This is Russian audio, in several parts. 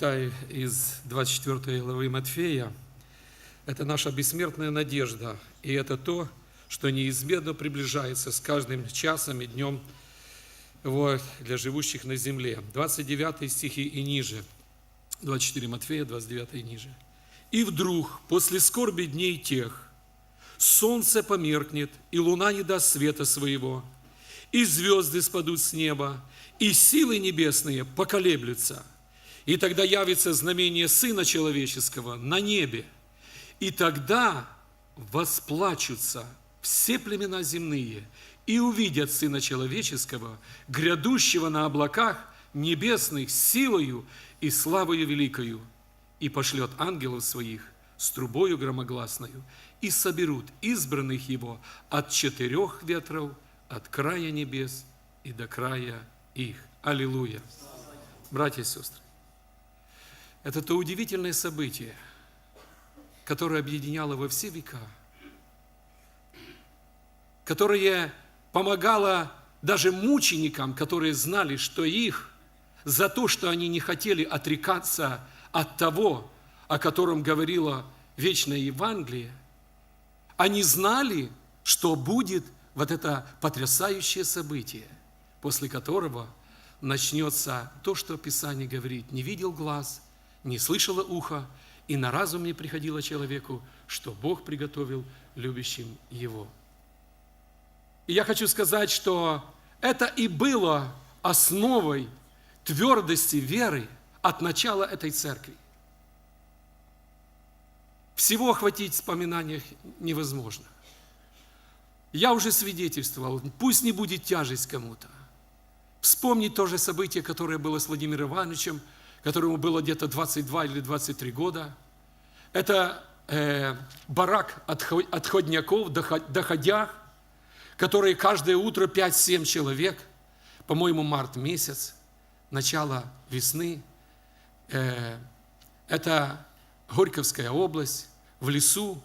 читаю из 24 главы Матфея. Это наша бессмертная надежда, и это то, что неизменно приближается с каждым часом и днем вот, для живущих на земле. 29 стихи и ниже. 24 Матфея, 29 и ниже. «И вдруг, после скорби дней тех, солнце померкнет, и луна не даст света своего, и звезды спадут с неба, и силы небесные поколеблются. И тогда явится знамение Сына Человеческого на небе, и тогда восплачутся все племена земные и увидят Сына Человеческого, грядущего на облаках небесных силою и славою великою, и пошлет ангелов своих с трубою громогласною, и соберут избранных его от четырех ветров, от края небес и до края их. Аллилуйя! Братья и сестры, это то удивительное событие, которое объединяло во все века, которое помогало даже мученикам, которые знали, что их за то, что они не хотели отрекаться от того, о котором говорило вечное Евангелие, они знали, что будет вот это потрясающее событие, после которого начнется то, что Писание говорит, не видел глаз, не слышало ухо, и на разум не приходило человеку, что Бог приготовил любящим его. И я хочу сказать, что это и было основой твердости веры от начала этой церкви. Всего охватить в вспоминаниях невозможно. Я уже свидетельствовал, пусть не будет тяжесть кому-то. Вспомнить то же событие, которое было с Владимиром Ивановичем, которому было где-то 22 или 23 года. Это э, барак отходняков, доходях, которые каждое утро 5-7 человек, по-моему, март месяц, начало весны, э, это Горьковская область, в лесу,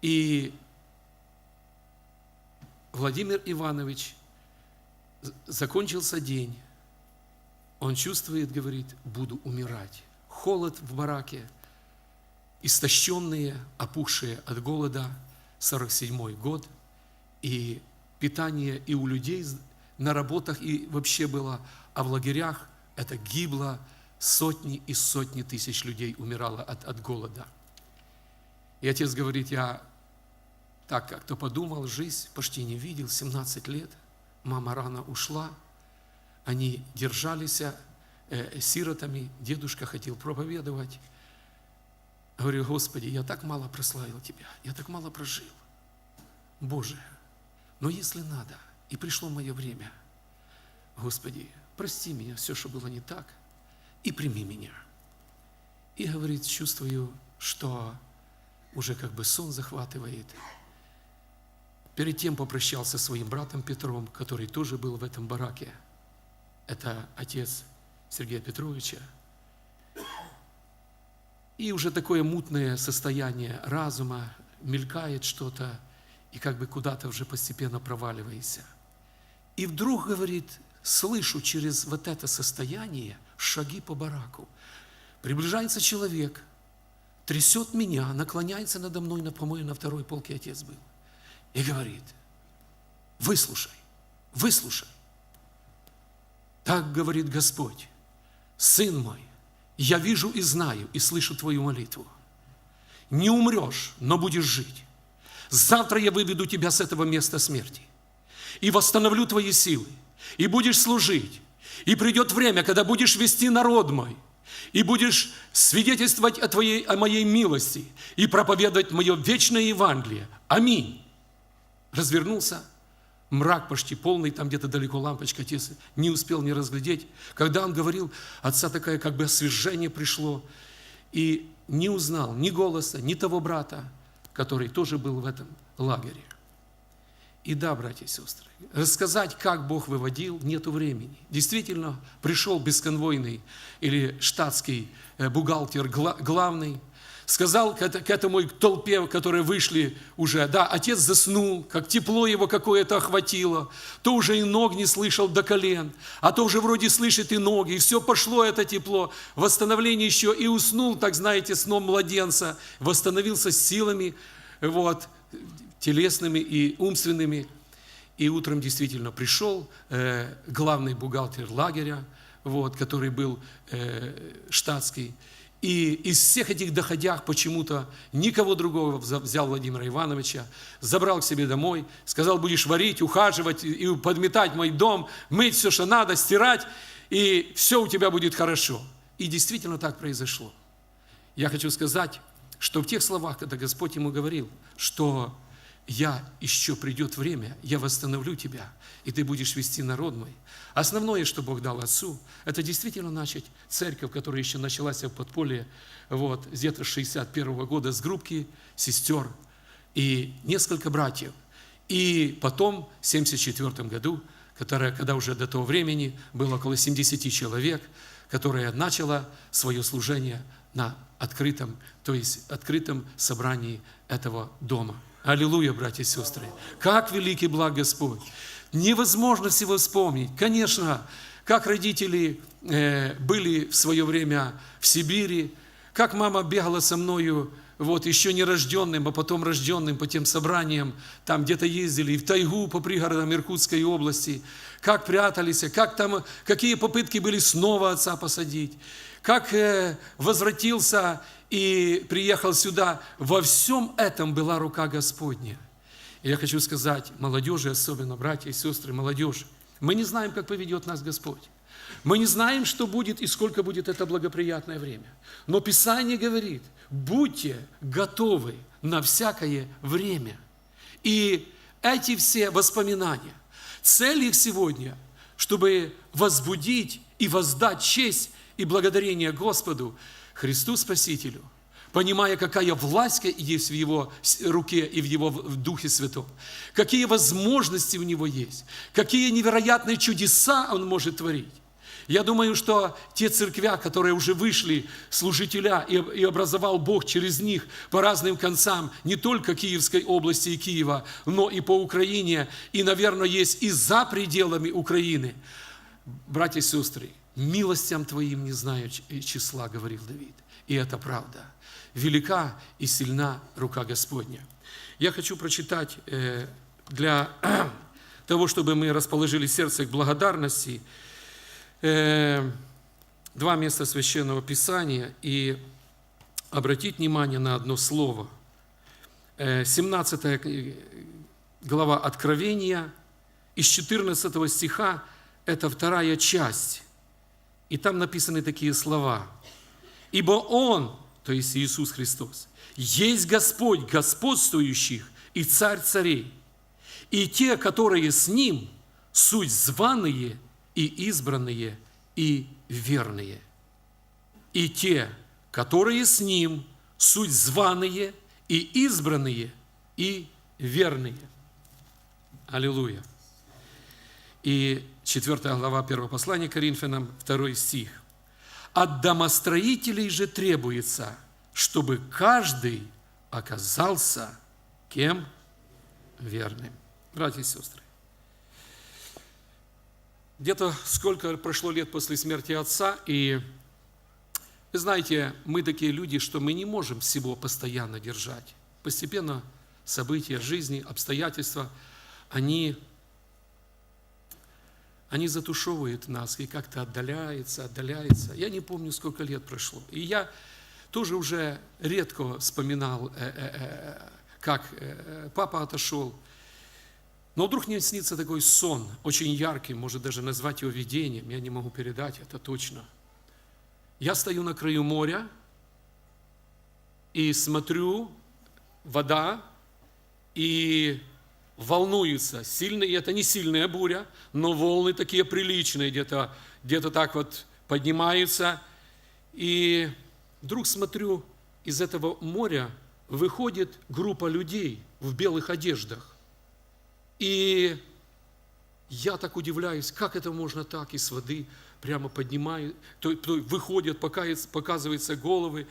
и Владимир Иванович, закончился день, он чувствует, говорит, буду умирать. Холод в бараке, истощенные, опухшие от голода, 47 год, и питание и у людей на работах, и вообще было, а в лагерях это гибло, сотни и сотни тысяч людей умирало от, от голода. И отец говорит, я так как-то подумал, жизнь почти не видел, 17 лет, мама рано ушла, они держались э, сиротами, дедушка хотел проповедовать. Говорю, Господи, я так мало прославил Тебя, я так мало прожил. Боже, но если надо, и пришло мое время, Господи, прости меня, все, что было не так, и прими меня. И говорит, чувствую, что уже как бы сон захватывает. Перед тем попрощался со своим братом Петром, который тоже был в этом бараке. Это отец Сергея Петровича. И уже такое мутное состояние разума, мелькает что-то, и как бы куда-то уже постепенно проваливаешься. И вдруг, говорит, слышу через вот это состояние шаги по бараку. Приближается человек, трясет меня, наклоняется надо мной, на, по-моему, на второй полке отец был и говорит, выслушай, выслушай. Так говорит Господь, сын мой, я вижу и знаю, и слышу твою молитву. Не умрешь, но будешь жить. Завтра я выведу тебя с этого места смерти и восстановлю твои силы, и будешь служить. И придет время, когда будешь вести народ мой, и будешь свидетельствовать о, твоей, о моей милости и проповедовать мое вечное Евангелие. Аминь развернулся, мрак почти полный, там где-то далеко лампочка, отец не успел не разглядеть. Когда он говорил, отца такое как бы освежение пришло, и не узнал ни голоса, ни того брата, который тоже был в этом лагере. И да, братья и сестры, рассказать, как Бог выводил, нету времени. Действительно, пришел бесконвойный или штатский э, бухгалтер главный, сказал к этому толпе, которые вышли уже, да, отец заснул, как тепло его какое-то охватило, то уже и ног не слышал до колен, а то уже вроде слышит и ноги, и все пошло это тепло, восстановление еще, и уснул, так знаете, сном младенца, восстановился с силами, вот, телесными и умственными, и утром действительно пришел э, главный бухгалтер лагеря, вот, который был э, штатский, и из всех этих доходях почему-то никого другого взял Владимира Ивановича, забрал к себе домой, сказал, будешь варить, ухаживать и подметать мой дом, мыть все, что надо, стирать, и все у тебя будет хорошо. И действительно так произошло. Я хочу сказать, что в тех словах, когда Господь ему говорил, что я еще придет время, я восстановлю тебя, и ты будешь вести народ мой. Основное, что Бог дал Отцу, это действительно начать церковь, которая еще началась в подполье, вот, где-то 61 -го года, с группки сестер и несколько братьев. И потом, в 74 году, которая, когда уже до того времени было около 70 человек, которая начала свое служение на открытом, то есть открытом собрании этого дома. Аллилуйя, братья и сестры. Как великий благ Господь. Невозможно всего вспомнить. Конечно, как родители э, были в свое время в Сибири, как мама бегала со мною, вот еще не рожденным, а потом рожденным по тем собраниям, там где-то ездили, и в тайгу по пригородам Иркутской области, как прятались, как там, какие попытки были снова отца посадить, как э, возвратился и приехал сюда, во всем этом была рука Господня. И я хочу сказать, молодежи, особенно братья и сестры, молодежь, мы не знаем, как поведет нас Господь. Мы не знаем, что будет и сколько будет это благоприятное время. Но Писание говорит, будьте готовы на всякое время. И эти все воспоминания, цель их сегодня, чтобы возбудить и воздать честь и благодарение Господу, Христу Спасителю, понимая, какая власть есть в Его руке и в Его в Духе Святом, какие возможности у Него есть, какие невероятные чудеса Он может творить. Я думаю, что те церквя, которые уже вышли, служителя, и, и образовал Бог через них по разным концам, не только Киевской области и Киева, но и по Украине, и, наверное, есть и за пределами Украины. Братья и сестры, милостям Твоим не знаю числа, говорил Давид. И это правда. Велика и сильна рука Господня. Я хочу прочитать э, для того, чтобы мы расположили сердце к благодарности, э, два места Священного Писания и обратить внимание на одно слово. 17 э, глава Откровения, из 14 стиха, это вторая часть. И там написаны такие слова – Ибо Он, то есть Иисус Христос, есть Господь господствующих и Царь царей. И те, которые с Ним, суть званые и избранные и верные. И те, которые с Ним, суть званые и избранные и верные. Аллилуйя. И 4 глава 1 послания Коринфянам, 2 стих. От домостроителей же требуется, чтобы каждый оказался кем? Верным. Братья и сестры, где-то сколько прошло лет после смерти отца, и вы знаете, мы такие люди, что мы не можем всего постоянно держать. Постепенно события жизни, обстоятельства, они они затушевывают нас и как-то отдаляется, отдаляется. Я не помню, сколько лет прошло. И я тоже уже редко вспоминал, э, э, э, как папа отошел. Но вдруг мне снится такой сон, очень яркий, может даже назвать его видением, я не могу передать это точно. Я стою на краю моря и смотрю, вода, и волнуются. Сильные, это не сильная буря, но волны такие приличные, где-то где так вот поднимаются. И вдруг смотрю, из этого моря выходит группа людей в белых одеждах. И я так удивляюсь, как это можно так из воды прямо поднимают, то, то выходят, показываются головы.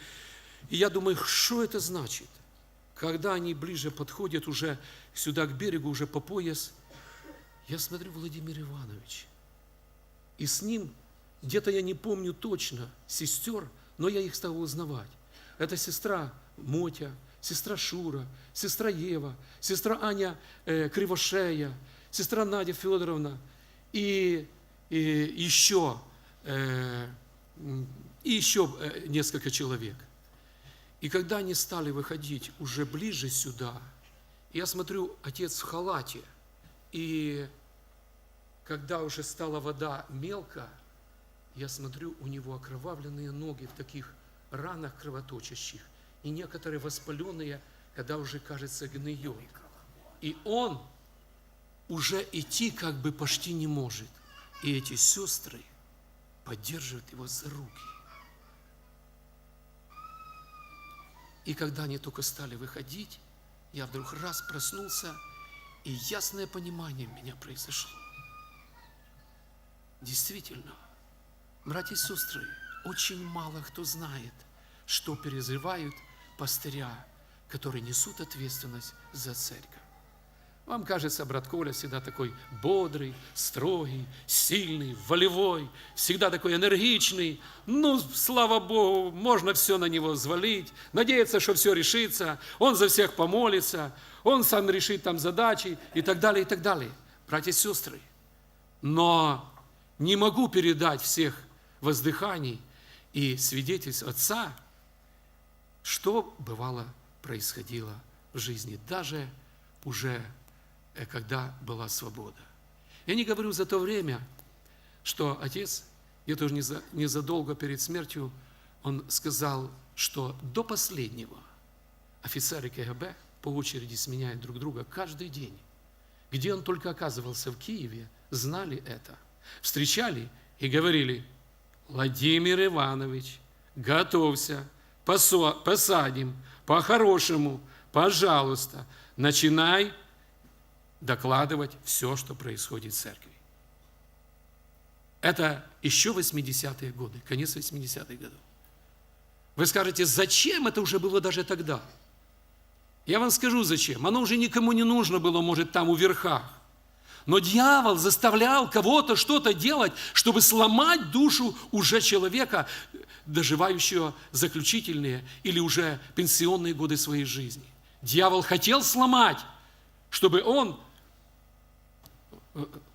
И я думаю, что это значит? Когда они ближе подходят уже сюда к берегу, уже по пояс, я смотрю Владимир Иванович. И с ним, где-то я не помню точно, сестер, но я их стал узнавать. Это сестра Мотя, сестра Шура, сестра Ева, сестра Аня э, Кривошея, сестра Надя Федоровна и, и еще, э, и еще э, несколько человек. И когда они стали выходить уже ближе сюда, я смотрю, отец в халате, и когда уже стала вода мелко, я смотрю, у него окровавленные ноги в таких ранах кровоточащих, и некоторые воспаленные, когда уже, кажется, гниет. И он уже идти как бы почти не может. И эти сестры поддерживают его за руки. И когда они только стали выходить, я вдруг раз проснулся, и ясное понимание меня произошло. Действительно, братья и сестры, очень мало кто знает, что переживают пастыря, которые несут ответственность за церковь. Вам кажется, брат Коля всегда такой бодрый, строгий, сильный, волевой, всегда такой энергичный. Ну, слава Богу, можно все на него взвалить, надеяться, что все решится, он за всех помолится, он сам решит там задачи и так далее, и так далее. Братья и сестры, но не могу передать всех воздыханий и свидетельств Отца, что бывало происходило в жизни, даже уже когда была свобода. Я не говорю за то время, что отец, я тоже не за, незадолго перед смертью, он сказал, что до последнего офицеры КГБ по очереди сменяют друг друга каждый день. Где он только оказывался в Киеве, знали это. Встречали и говорили, Владимир Иванович, готовься, посадим, по-хорошему, пожалуйста, начинай докладывать все, что происходит в церкви. Это еще 80-е годы, конец 80-х годов. Вы скажете, зачем это уже было даже тогда? Я вам скажу, зачем. Оно уже никому не нужно было, может, там у верхах. Но дьявол заставлял кого-то что-то делать, чтобы сломать душу уже человека, доживающего заключительные или уже пенсионные годы своей жизни. Дьявол хотел сломать, чтобы он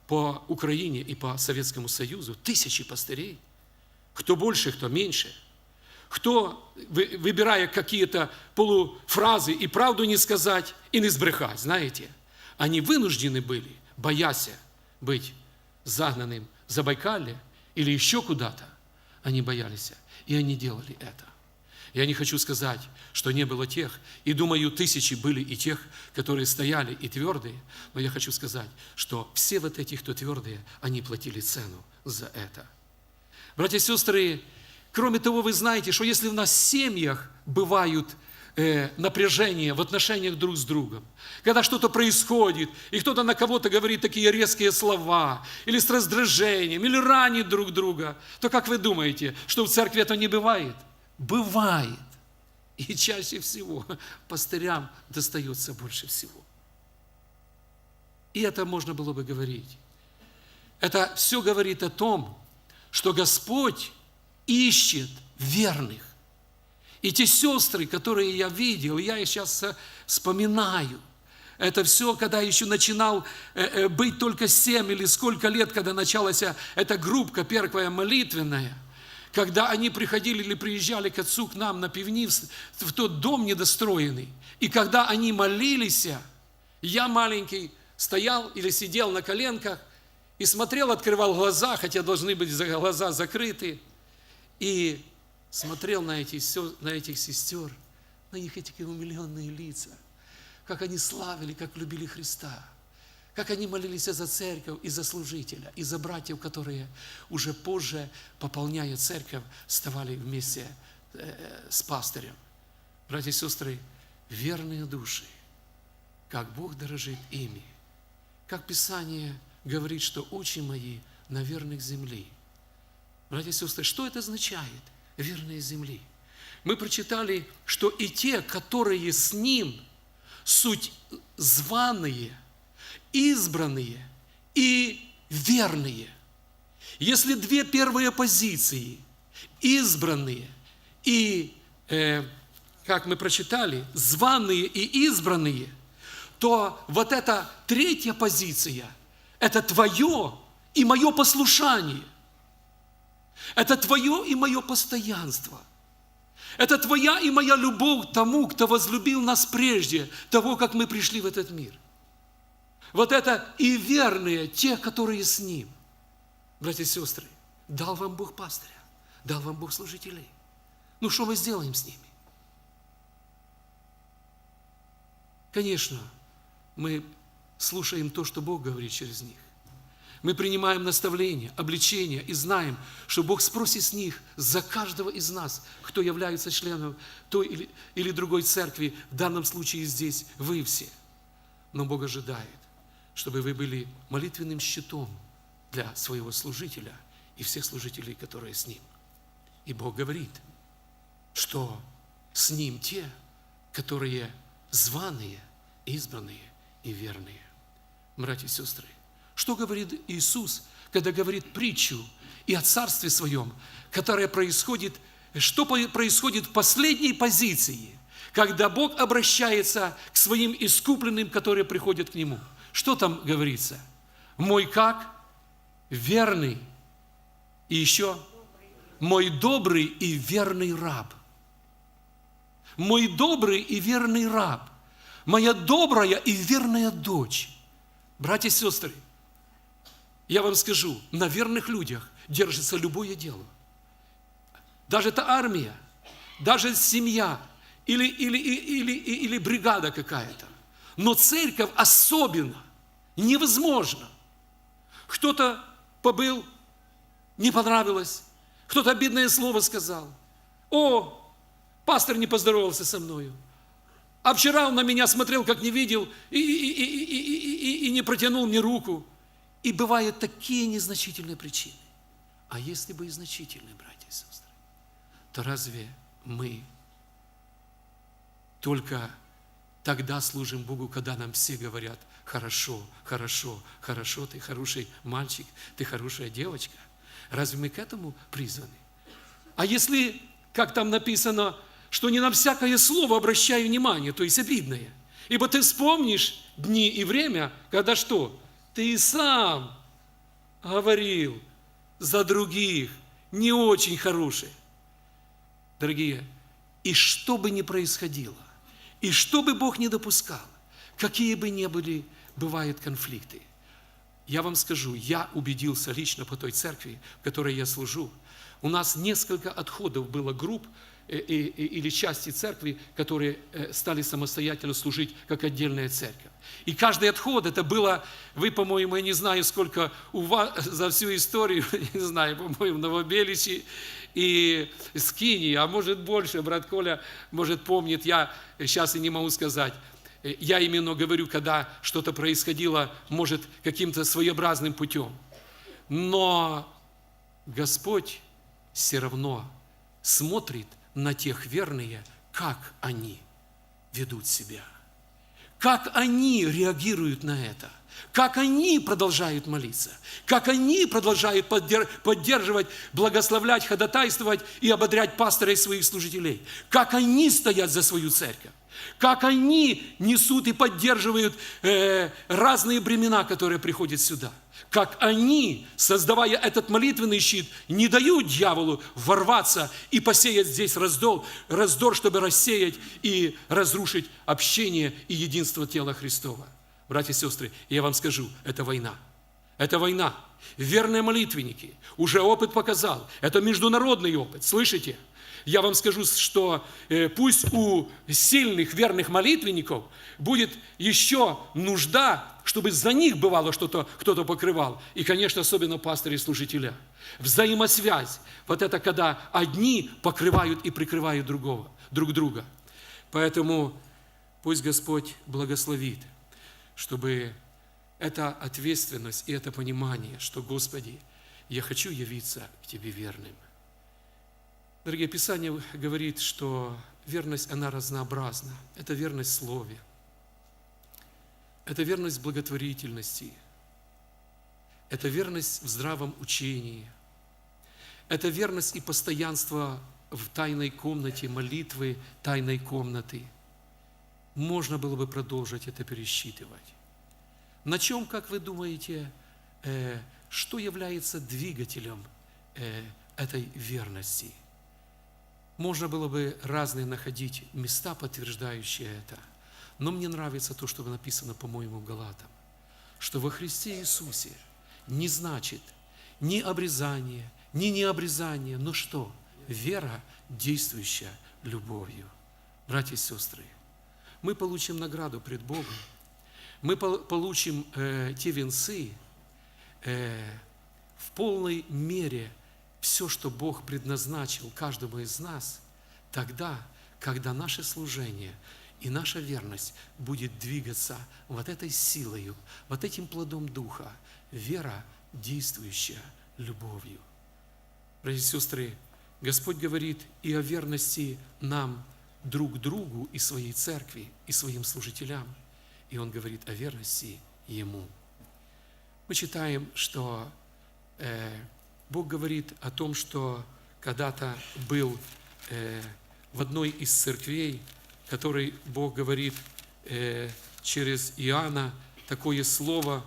по Украине и по Советскому Союзу тысячи пастырей, кто больше, кто меньше, кто, выбирая какие-то полуфразы и правду не сказать, и не сбрехать, знаете, они вынуждены были, боясь быть загнанным в Забайкале или еще куда-то, они боялись, и они делали это. Я не хочу сказать, что не было тех, и думаю, тысячи были и тех, которые стояли и твердые, но я хочу сказать, что все вот эти, кто твердые, они платили цену за это. Братья и сестры, кроме того, вы знаете, что если в нас в семьях бывают э, напряжения в отношениях друг с другом, когда что-то происходит, и кто-то на кого-то говорит такие резкие слова, или с раздражением, или ранит друг друга, то как вы думаете, что в церкви это не бывает? Бывает. И чаще всего пастырям достается больше всего. И это можно было бы говорить. Это все говорит о том, что Господь ищет верных. И те сестры, которые я видел, я их сейчас вспоминаю. Это все, когда еще начинал э, э, быть только семь или сколько лет, когда началась эта группа первая молитвенная – когда они приходили или приезжали к отцу, к нам на пивни, в тот дом недостроенный, и когда они молились, я маленький стоял или сидел на коленках и смотрел, открывал глаза, хотя должны быть глаза закрыты, и смотрел на, эти, на этих сестер, на их эти умиленные лица, как они славили, как любили Христа – как они молились за церковь и за служителя, и за братьев, которые уже позже, пополняя церковь, вставали вместе э, с пастырем. Братья и сестры, верные души, как Бог дорожит ими, как Писание говорит, что очи мои на верных земли. Братья и сестры, что это означает, верные земли? мы прочитали, что и те, которые с Ним, суть званые, избранные и верные. Если две первые позиции, избранные и, э, как мы прочитали, званые и избранные, то вот эта третья позиция – это твое и мое послушание. Это твое и мое постоянство. Это твоя и моя любовь к тому, кто возлюбил нас прежде того, как мы пришли в этот мир. Вот это и верные, те, которые с Ним. Братья и сестры, дал вам Бог пастыря, дал вам Бог служителей. Ну, что мы сделаем с ними? Конечно, мы слушаем то, что Бог говорит через них. Мы принимаем наставления, обличения и знаем, что Бог спросит с них за каждого из нас, кто является членом той или, или другой церкви, в данном случае здесь вы все. Но Бог ожидает, чтобы вы были молитвенным щитом для своего служителя и всех служителей, которые с ним. И Бог говорит, что с ним те, которые званые, избранные и верные. Братья и сестры, что говорит Иисус, когда говорит притчу и о Царстве Своем, которое происходит, что происходит в последней позиции, когда Бог обращается к своим искупленным, которые приходят к Нему. Что там говорится? Мой как? Верный. И еще мой добрый и верный раб. Мой добрый и верный раб. Моя добрая и верная дочь. Братья и сестры, я вам скажу, на верных людях держится любое дело. Даже эта армия, даже семья или, или, или, или, или бригада какая-то. Но церковь особенно невозможно. Кто-то побыл, не понравилось, кто-то обидное слово сказал. О, пастор не поздоровался со мною. А вчера он на меня смотрел, как не видел, и, и, и, и, и, и не протянул мне руку. И бывают такие незначительные причины. А если бы и значительные, братья и сестры, то разве мы только тогда служим Богу, когда нам все говорят, хорошо, хорошо, хорошо, ты хороший мальчик, ты хорошая девочка. Разве мы к этому призваны? А если, как там написано, что не на всякое слово обращаю внимание, то есть обидное. Ибо ты вспомнишь дни и время, когда что? Ты и сам говорил за других не очень хорошие. Дорогие, и что бы ни происходило, и что бы Бог не допускал, какие бы ни были, бывают конфликты. Я вам скажу, я убедился лично по той церкви, в которой я служу. У нас несколько отходов было групп, или части церкви, которые э, стали самостоятельно служить как отдельная церковь. И каждый отход, это было, вы, по-моему, я не знаю, сколько у вас за всю историю, не знаю, по-моему, Новобеличи и Скини, а может больше, брат Коля, может, помнит, я сейчас и не могу сказать. Э, я именно говорю, когда что-то происходило, может, каким-то своеобразным путем. Но Господь все равно смотрит на тех верные, как они ведут себя, как они реагируют на это, как они продолжают молиться, как они продолжают поддерживать, благословлять, ходатайствовать и ободрять пастора и своих служителей, как они стоят за свою церковь. Как они несут и поддерживают э, разные бремена, которые приходят сюда – как они, создавая этот молитвенный щит, не дают дьяволу ворваться и посеять здесь раздор, раздор, чтобы рассеять и разрушить общение и единство тела Христова. Братья и сестры, я вам скажу, это война. Это война. Верные молитвенники. Уже опыт показал. Это международный опыт. Слышите? Я вам скажу, что э, пусть у сильных верных молитвенников будет еще нужда чтобы за них бывало что-то, кто-то покрывал. И, конечно, особенно пастыри и служителя. Взаимосвязь. Вот это когда одни покрывают и прикрывают другого, друг друга. Поэтому пусть Господь благословит, чтобы эта ответственность и это понимание, что, Господи, я хочу явиться к Тебе верным. Дорогие, Писание говорит, что верность, она разнообразна. Это верность Слове. Это верность благотворительности. Это верность в здравом учении. Это верность и постоянство в тайной комнате, молитвы тайной комнаты. Можно было бы продолжить это пересчитывать. На чем, как вы думаете, э, что является двигателем э, этой верности? Можно было бы разные находить места, подтверждающие это. Но мне нравится то, что написано, по-моему, Галатам, что во Христе Иисусе не значит ни обрезание, ни необрезание, но что? Вера, действующая любовью. Братья и сестры, мы получим награду пред Богом, мы получим э, те венцы э, в полной мере все, что Бог предназначил каждому из нас, тогда, когда наше служение и наша верность будет двигаться вот этой силою, вот этим плодом Духа, вера, действующая любовью. Братья и сестры, Господь говорит и о верности нам друг другу и своей церкви, и своим служителям. И Он говорит о верности Ему. Мы читаем, что э, Бог говорит о том, что когда-то был э, в одной из церквей, который Бог говорит э, через Иоанна такое слово,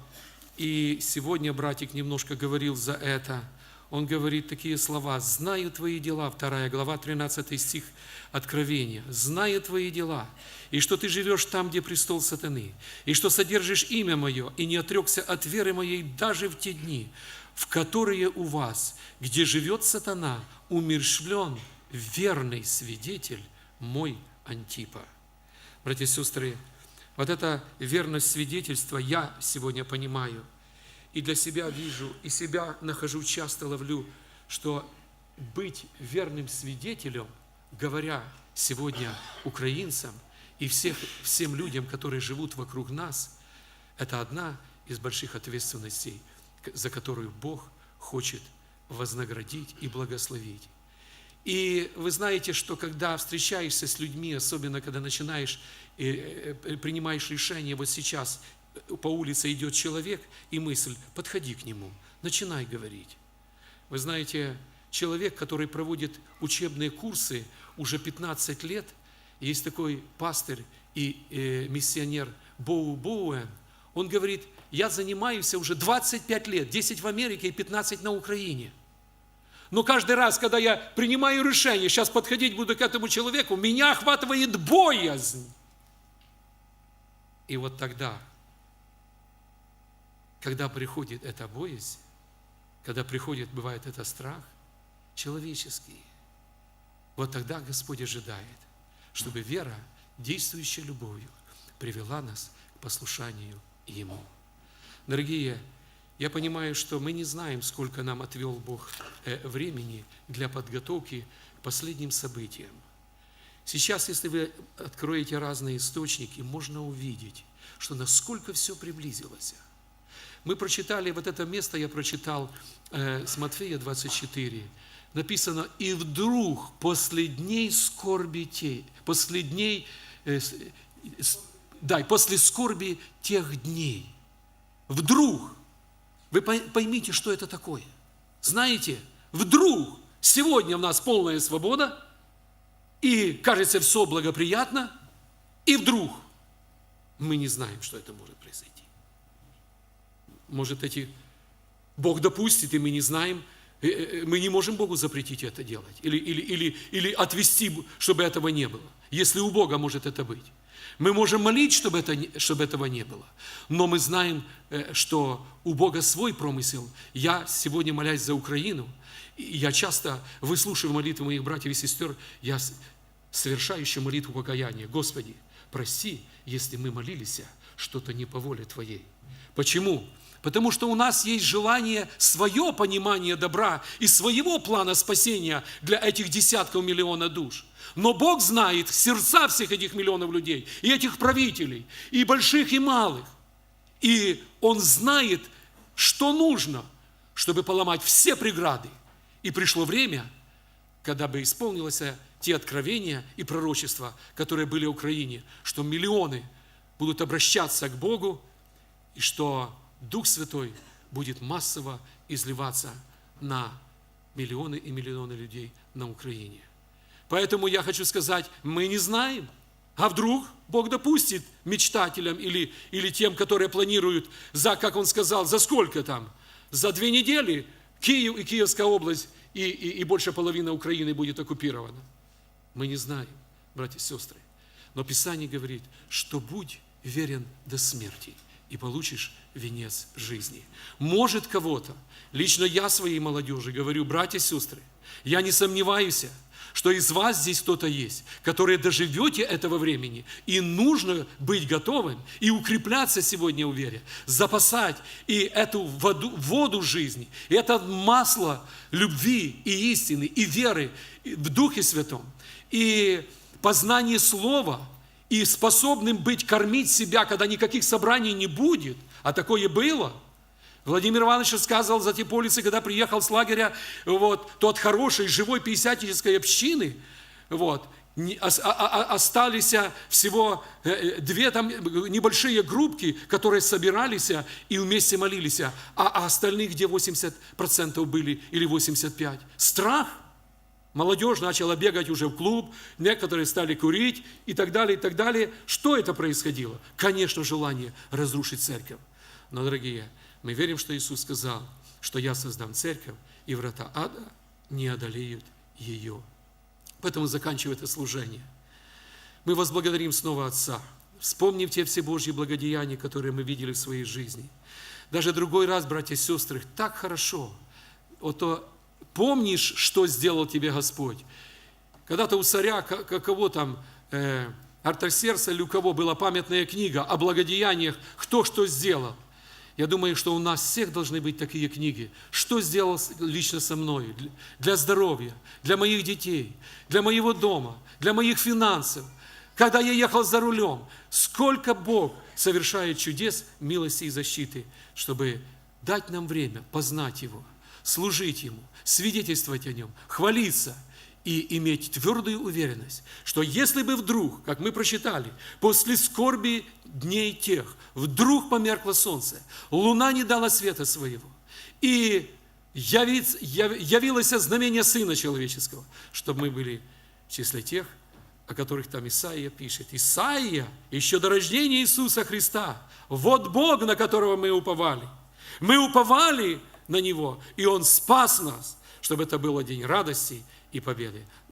и сегодня братик немножко говорил за это – он говорит такие слова, «Знаю твои дела», 2 глава, 13 стих Откровения, «Знаю твои дела, и что ты живешь там, где престол сатаны, и что содержишь имя мое, и не отрекся от веры моей даже в те дни, в которые у вас, где живет сатана, умершлен верный свидетель мой Антипа». Братья и сестры, вот эта верность свидетельства я сегодня понимаю – и для себя вижу, и себя нахожу, часто ловлю, что быть верным свидетелем, говоря сегодня украинцам и всех, всем людям, которые живут вокруг нас, это одна из больших ответственностей, за которую Бог хочет вознаградить и благословить. И вы знаете, что когда встречаешься с людьми, особенно когда начинаешь, э, принимаешь решение, вот сейчас по улице идет человек, и мысль, подходи к нему, начинай говорить. Вы знаете, человек, который проводит учебные курсы уже 15 лет, есть такой пастырь и э, миссионер Боу Боуэн, он говорит, я занимаюсь уже 25 лет, 10 в Америке и 15 на Украине. Но каждый раз, когда я принимаю решение, сейчас подходить буду к этому человеку, меня охватывает боязнь. И вот тогда когда приходит эта боязнь, когда приходит, бывает это страх, человеческий, вот тогда Господь ожидает, чтобы вера, действующая любовью, привела нас к послушанию Ему. Дорогие, я понимаю, что мы не знаем, сколько нам отвел Бог э, времени для подготовки к последним событиям. Сейчас, если вы откроете разные источники, можно увидеть, что насколько все приблизилось. Мы прочитали вот это место, я прочитал э, с Матфея 24. Написано, и вдруг после дней скорби те, после дней, э, да, после скорби тех дней, вдруг, вы поймите, что это такое. Знаете, вдруг сегодня у нас полная свобода, и кажется все благоприятно, и вдруг мы не знаем, что это может произойти. Может, эти Бог допустит, и мы не знаем, э, э, мы не можем Богу запретить это делать. Или, или, или, или отвести, чтобы этого не было. Если у Бога может это быть. Мы можем молить, чтобы, это, чтобы этого не было. Но мы знаем, э, что у Бога свой промысел. Я сегодня молясь за Украину, я часто выслушиваю молитвы моих братьев и сестер, я совершаю еще молитву покаяния. Господи, прости, если мы молились что-то не по воле Твоей. Почему? Потому что у нас есть желание, свое понимание добра и своего плана спасения для этих десятков миллионов душ. Но Бог знает сердца всех этих миллионов людей, и этих правителей, и больших, и малых. И Он знает, что нужно, чтобы поломать все преграды. И пришло время, когда бы исполнилось те откровения и пророчества, которые были в Украине, что миллионы будут обращаться к Богу, и что Дух Святой будет массово изливаться на миллионы и миллионы людей на Украине. Поэтому я хочу сказать, мы не знаем, а вдруг Бог допустит мечтателям или, или тем, которые планируют за, как он сказал, за сколько там? За две недели Киев и Киевская область и, и, и больше половины Украины будет оккупирована. Мы не знаем, братья и сестры. Но Писание говорит, что будь верен до смерти и получишь венец жизни. Может кого-то, лично я своей молодежи говорю, братья и сестры, я не сомневаюсь, что из вас здесь кто-то есть, которые доживете этого времени, и нужно быть готовым и укрепляться сегодня в вере, запасать и эту воду, воду жизни, и это масло любви и истины, и веры в Духе Святом, и познание Слова, и способным быть кормить себя, когда никаких собраний не будет, а такое было – Владимир Иванович рассказывал за те полисы, когда приехал с лагеря, вот, тот хорошей, живой пятидесятнической общины, вот, а, а, а, остались всего э, две там небольшие группки, которые собирались и вместе молились, а, остальных где 80% были или 85%. Страх. Молодежь начала бегать уже в клуб, некоторые стали курить и так далее, и так далее. Что это происходило? Конечно, желание разрушить церковь. Но, дорогие, мы верим, что Иисус сказал, что я создам церковь, и врата ада не одолеют ее. Поэтому заканчивая это служение. Мы вас благодарим снова Отца, вспомнив те все Божьи благодеяния, которые мы видели в своей жизни. Даже другой раз, братья и сестры, так хорошо. Вот то помнишь, что сделал тебе Господь. Когда-то у царя, каково там, э, Артаксерса или у кого была памятная книга о благодеяниях, кто что сделал – я думаю, что у нас всех должны быть такие книги. Что сделал лично со мной? Для здоровья, для моих детей, для моего дома, для моих финансов. Когда я ехал за рулем, сколько Бог совершает чудес, милости и защиты, чтобы дать нам время познать Его, служить Ему, свидетельствовать о Нем, хвалиться – и иметь твердую уверенность, что если бы вдруг, как мы прочитали, после скорби дней тех, вдруг померкло солнце, луна не дала света своего, и явилось, явилось знамение Сына Человеческого, чтобы мы были в числе тех, о которых там Исаия пишет. Исаия, еще до рождения Иисуса Христа, вот Бог, на которого мы уповали. Мы уповали на Него, и Он спас нас, чтобы это был день радости и победы.